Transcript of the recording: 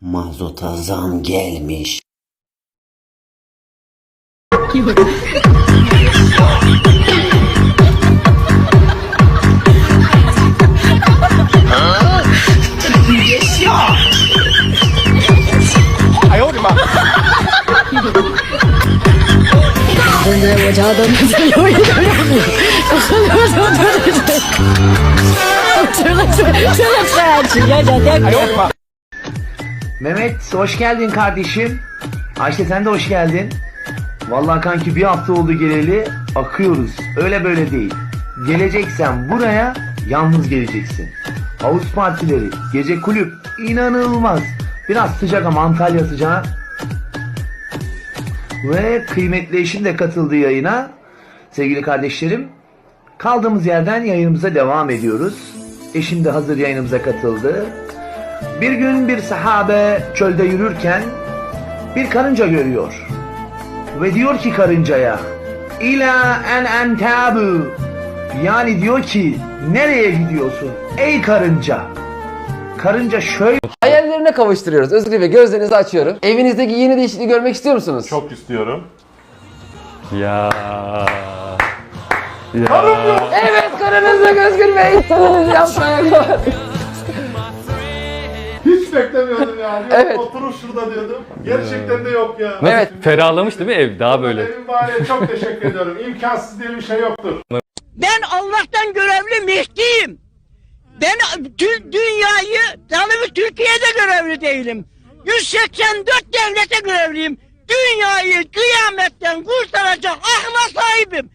Mazota zam gelmiş. Mehmet hoş geldin kardeşim. Ayşe sen de hoş geldin. Vallahi kanki bir hafta oldu geleli akıyoruz. Öyle böyle değil. Geleceksen buraya yalnız geleceksin. Havuz partileri, gece kulüp inanılmaz. Biraz sıcak ama Antalya sıcağı. Ve kıymetli eşim de katıldı yayına. Sevgili kardeşlerim. Kaldığımız yerden yayınımıza devam ediyoruz. Eşim de hazır yayınımıza katıldı. Bir gün bir sahabe çölde yürürken bir karınca görüyor. Ve diyor ki karıncaya İla en entabu Yani diyor ki nereye gidiyorsun ey karınca? Karınca şöyle Hayallerine kavuşturuyoruz. Özgür Bey gözlerinizi açıyorum. Evinizdeki yeni değişikliği görmek istiyor musunuz? Çok istiyorum. Ya. Ya. Evet karınızda Özgür Bey. Yapmaya var. Hiç beklemiyordum yani. Evet. Oturur şurada diyordum. Gerçekten de yok ya. Evet. Ferahlamış değil mi ev daha böyle? Evin bari çok teşekkür ediyorum. İmkansız diye bir şey yoktur. Ben Allah'tan görevli Mehdi'yim. Ben tüm dünyayı, tanımı Türkiye'de görevli değilim. 184 devlete görevliyim. Dünyayı kıyametten kurtaracak akla sahibim.